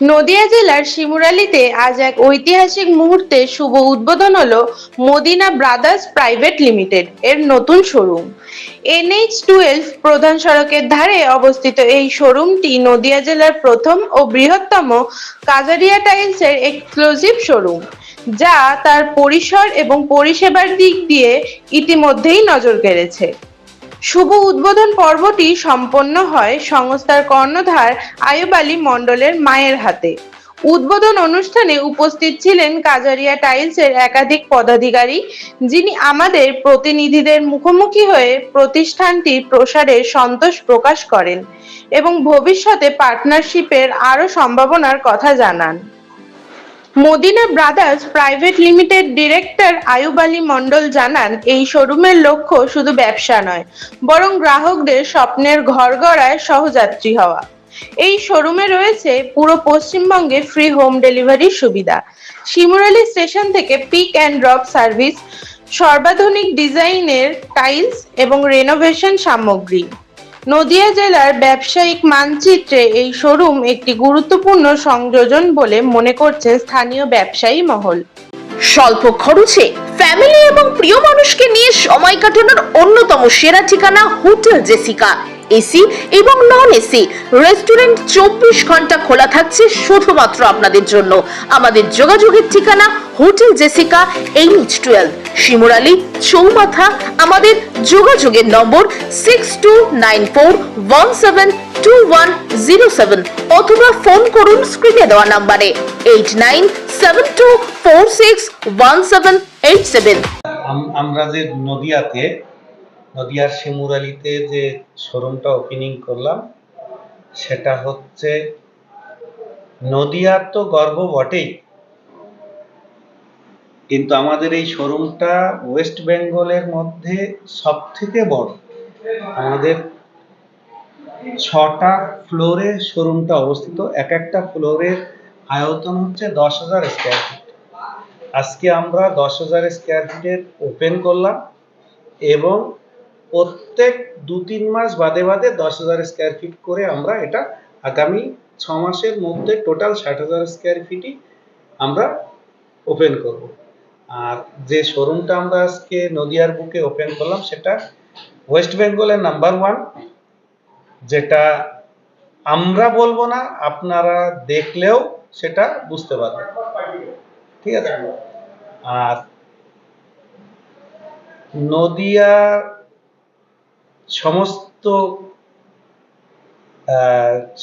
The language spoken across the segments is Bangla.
নদিয়া জেলার শিমুরালীতে আজ এক ঐতিহাসিক মুহূর্তে শুভ উদ্বোধন হলো মদিনা ব্রাদার্স প্রাইভেট লিমিটেড, এর নতুন শোরুম। এনএইচ টুয়েলভ প্রধান সড়কের ধারে অবস্থিত এই শোরুমটি নদিয়া জেলার প্রথম ও বৃহত্তম কাজারিয়া টাইলসের এক্সক্লুসিভ শোরুম, যা তার পরিসর এবং পরিষেবার দিক দিয়ে ইতিমধ্যেই নজর কেড়েছে। শুভ উদ্বোধন পর্বটি সম্পন্ন হয় সংস্থার কর্ণধার আয়ুব আলী মণ্ডলের মায়ের হাতে। উদ্বোধন অনুষ্ঠানে উপস্থিত ছিলেন কাজারিয়া টাইলসের একাধিক পদাধিকারী, যিনি আমাদের প্রতিনিধিদের মুখোমুখি হয়ে প্রতিষ্ঠানটির প্রসারে সন্তোষ প্রকাশ করেন এবং ভবিষ্যতে পার্টনারশিপের আরও সম্ভাবনার কথা জানান। Madina Brothers Private Limited director Ayub Ali Mondal জানান, এই শোরুমের লক্ষ্য শুধু ব্যবসা নয়, বরং গ্রাহকদের স্বপ্নের ঘর গড়ায় সহযাত্রী হওয়া। এই শোরুমে রয়েছে পুরো পশ্চিমবঙ্গে ফ্রি হোম ডেলিভারির সুবিধা। শিমুরালী স্টেশন থেকে পিক অ্যান্ড ড্রপ সার্ভিস সর্বাধুনিক ডিজাইনের টাইলস এবং রেনোভেশন সামগ্রী। নদিয়া জেলার ব্যবসায়িক মানচিত্রে এই শোরুম একটি গুরুত্বপূর্ণ সংযোজন বলে মনে করছে স্থানীয় ব্যবসায়ী মহল। স্বল্প খরচে ফ্যামিলি এবং প্রিয় মানুষকে নিয়ে সময় কাটানোর অন্যতম সেরা ঠিকানা হোটেল জেসিকা। এসি এবং নন এসি রেস্টুরেন্ট চব্বিশ ঘণ্টা খোলা থাকছে শুধুমাত্র আপনাদের জন্য। আমাদের যোগাযোগের ঠিকানা hotel Jessica H twelve. Shimurali চৌমাথা। আমাদের যোগাযোগের নম্বর six two nine four one seven two one zero seven অথবা ফোন করুন স্ক্রিনে দেওয়া নাম্বারে eight nine seven two four six one seven eight seven আমরা যে নদিয়াতে নদিয়ার শিমুরালিতে যে শোরুমটা ওপেনিং করলাম, সেটা হচ্ছে নদিয়ার তো গর্ব বটেই। কিন্তু আমাদের এই শোরুমটা ওয়েস্ট বেঙ্গলের মধ্যে সব থেকে বড়। আমাদের ছটা ফ্লোরে শোরুমটা অবস্থিত। এক একটা ফ্লোরের আয়তন হচ্ছে দশ হাজার স্কোয়ার ফিট আজকে আমরা দশ হাজার স্কোয়ার ফিটের ওপেন করলাম এবং প্রত্যেক দু তিন মাস বাদে বাদে দশ হাজার স্কোয়ার ফিট করে আমরা এটা আগামী ছ মাসের মধ্যে টোটাল ষাট হাজার স্কোয়ার ফিটই আমরা ওপেন করব। আর যে শোরুমটা আমরা আজকে নদিয়ার বুকে ওপেন করলাম সেটা ওয়েস্ট বেঙ্গলের নাম্বার ওয়ান যেটা আমরা বলব না, আপনারা দেখলেও সেটা বুঝতে পারবেন। ঠিক আছে? আর নদিয়ার সমস্ত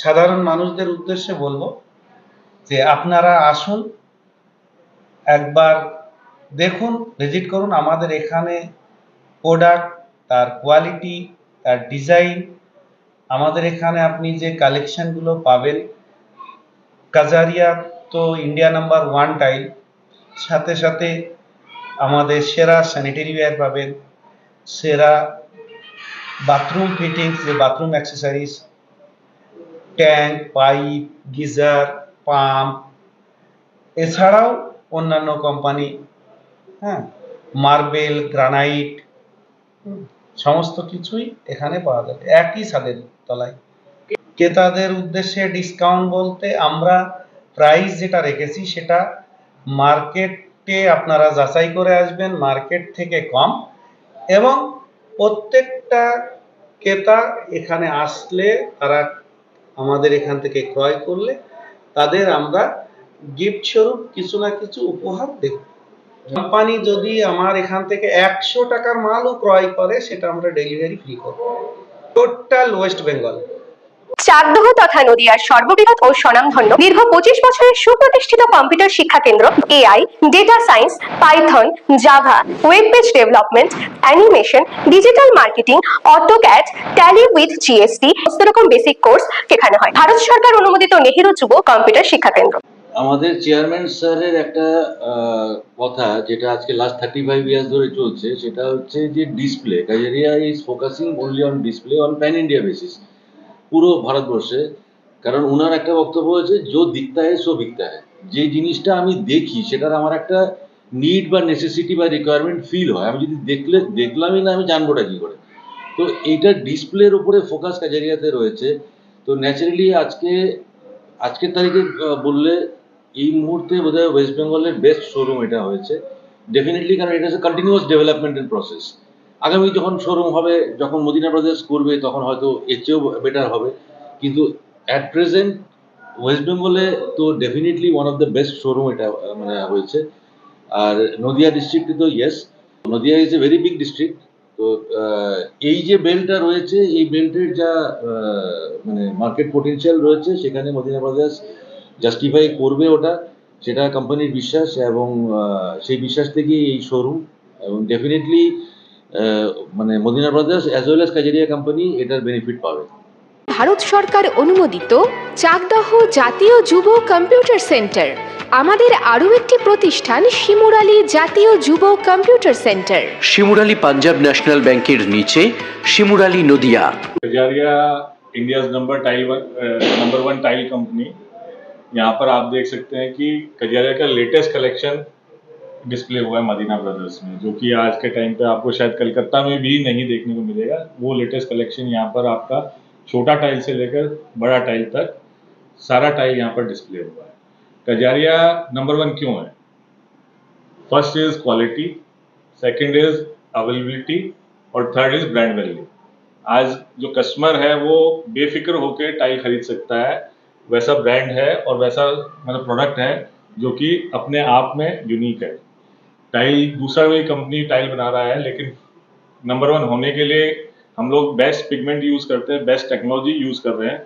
সাধারণ মানুষদের উদ্দেশ্যে বলব যে আপনারা আসুন, একবার দেখুন ভিজিট করুন আমাদের এখানে প্রোডাক্ট তার কোয়ালিটি তার ডিজাইন আমাদের এখানে আপনি যে কালেকশনগুলো পাবেন, কাজারিয়া তো ইন্ডিয়া নাম্বার ওয়ান টাইল সাথে সাথে আমাদের সেরা স্যানিটারি ওয়্যার পাবেন, সেরা বাথরুম ফিটিংস যে bathroom accessories tank pipe geyser pump এছাড়াও অন্যান্য কোম্পানি হ্যাঁ মার্বেল গ্রানাইট সমস্ত কিছুই এখানে পাওয়া যাবে, একই ছাদের তলায়। ক্রেতাদের উদ্দেশ্যে ডিসকাউন্ট বলতে আমরা প্রাইস যেটা রেখেছি সেটা মার্কেটে আপনারা যাচাই করে আসবেন মার্কেট থেকে কম এবং প্রত্যেকটা ক্রেতা এখানে আসলে তারা আমাদের এখান থেকে ক্রয় করলে তাদের আমরা গিফট স্বরূপ কিছু না কিছু উপহার দেব। কোম্পানি যদি আমার এখান থেকে একশো টাকার মালও ক্রয় করে, সেটা আমরা ডেলিভারি ফ্রি করব। টোটাল ওয়েস্ট বেঙ্গল চাকদহ তথা নদিয়ার সর্ববৃহৎ ও স্বনামধন্য দীর্ঘ পঁচিশ বছরের সুপ্রতিষ্ঠিত কম্পিউটার শিক্ষা কেন্দ্র, AI data science Python Java web page development animation digital marketing AutoCAD Tally with GST সমস্ত রকম বেসিক কোর্স শেখানো হয়। ভারত সরকার অনুমোদিত নেহেরু যুব কম্পিউটার শিক্ষা কেন্দ্র। আমাদের চেয়ারম্যান স্যারের একটা কথা যেটা আজকে লাস্ট থার্টি ফাইভ ইয়ার্স ধরে চলছে, সেটা হচ্ছে যে display Kajaria is focusing only on display on pan India basis পুরো ভারতবর্ষে, কারণ ওনার একটা বক্তব্য হচ্ছে যো দিকতা হয় সো বিকতা হয় যে জিনিসটা আমি দেখি, সেটার আমার একটা নিড বা নেসেসিটি বা রিকোয়ারমেন্ট ফিল হয়। আমি যদি দেখলে, দেখলামই না, আমি জানবোটা কি করে? তো এইটা ডিসপ্লের উপরে ফোকাস কাজারিয়াতে রয়েছে। তো ন্যাচারালি আজকে, আজকের তারিখে বললে এই মুহূর্তে বোধহয় ওয়েস্ট বেঙ্গলের বেস্ট শোরুম এটা হয়েছে। ডেফিনেটলি কারণ এটা হচ্ছে কন্টিনিউয়াস ডেভেলপমেন্টের প্রসেস আগামী যখন শোরুম হবে, যখন মদিনা ব্রাদার্স করবে, তখন হয়তো এর চেয়েও বেটার হবে। কিন্তু অ্যাট প্রেজেন্ট ওয়েস্ট বেঙ্গলে তো definitely one of the best showroom এটা মানে হয়েছে। আর নদিয়া ডিস্ট্রিক্টে তো yes Nadia is a very big district তো এই যে বেলটা রয়েছে, এই বেল্টের যা মানে মার্কেট পোটেনশিয়াল রয়েছে, সেখানে মদিনা ব্রাদার্স জাস্টিফাই করবে ওটা। সেটা কোম্পানির বিশ্বাস এবং সেই বিশ্বাস থেকেই এই শোরুম এবং ডেফিনেটলি মানে Madina brothers as well as Kajaria company এটার বেনিফিট পাবে ভারত সরকার অনুমোদিত চাকদহ জাতীয় যুব কম্পিউটার সেন্টার আমাদের আরও একটি প্রতিষ্ঠান শিমুরালী জাতীয় যুব computer centre Shimurali Punjab National ব্যাংকের নিচে Shimurali Nadia Kajaria India number tile number one tile company यहाँ पर आप देख सकते हैं कि कजारिया का लेटेस्ट कलेक्शन डिस्प्ले हुआ है मदीना ब्रदर्स में, जो कि आज के टाइम पे आपको शायद कलकत्ता में भी नहीं देखने को मिलेगा। वो लेटेस्ट कलेक्शन यहाँ पर आपका छोटा टाइल से लेकर बड़ा टाइल तक सारा टाइल यहाँ पर डिस्प्ले हुआ है। कजारिया नंबर वन क्यों है? First is quality second is availability और थर्ड इज़ ब्रांड वैल्यू आज जो कस्टमर है वो बेफिक्र होकर टाइल खरीद सकता है। वैसा ब्रांड है और वैसा मतलब प्रोडक्ट है जो कि अपने आप में यूनिक है। टाइल, दूसरा कोई कंपनी टाइल बना रहा है, लेकिन नंबर वन होने के लिए हम लोग बेस्ट पिगमेंट यूज़ करते हैं बेस्ट टेक्नोलॉजी यूज़ कर रहे हैं।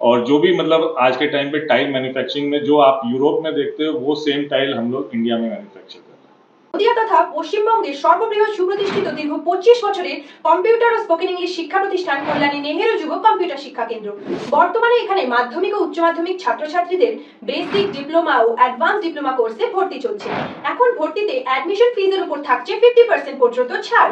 और जो भी मतलब आज के टाइम पे टाइल मैन्युफैक्चरिंग में जो आप यूरोप में देखते हो, वो सेम टाइल हम लोग इंडिया में मैन्युफैक्चर करते हैं। নদিয়া তথা পশ্চিমবঙ্গের সর্ববৃহৎ সুপ্রতিষ্ঠিত দীর্ঘ পঁচিশ বছরের কম্পিউটার ও স্পোকেন ইংলিশ শিক্ষা প্রতিষ্ঠান কল্যাণী নেহেরু যুব কম্পিউটার শিক্ষা কেন্দ্র। বর্তমানে এখানে মাধ্যমিক ও উচ্চ মাধ্যমিক ছাত্রছাত্রীদের বেসিক ডিপ্লোমা ও অ্যাডভান্স ডিপ্লোমা কোর্সে ভর্তি চলছে। এখন ভর্তিতে অ্যাডমিশন ফিজের উপর থাকছে ফিফটি পার্সেন্ট পর্যন্ত ছাড়।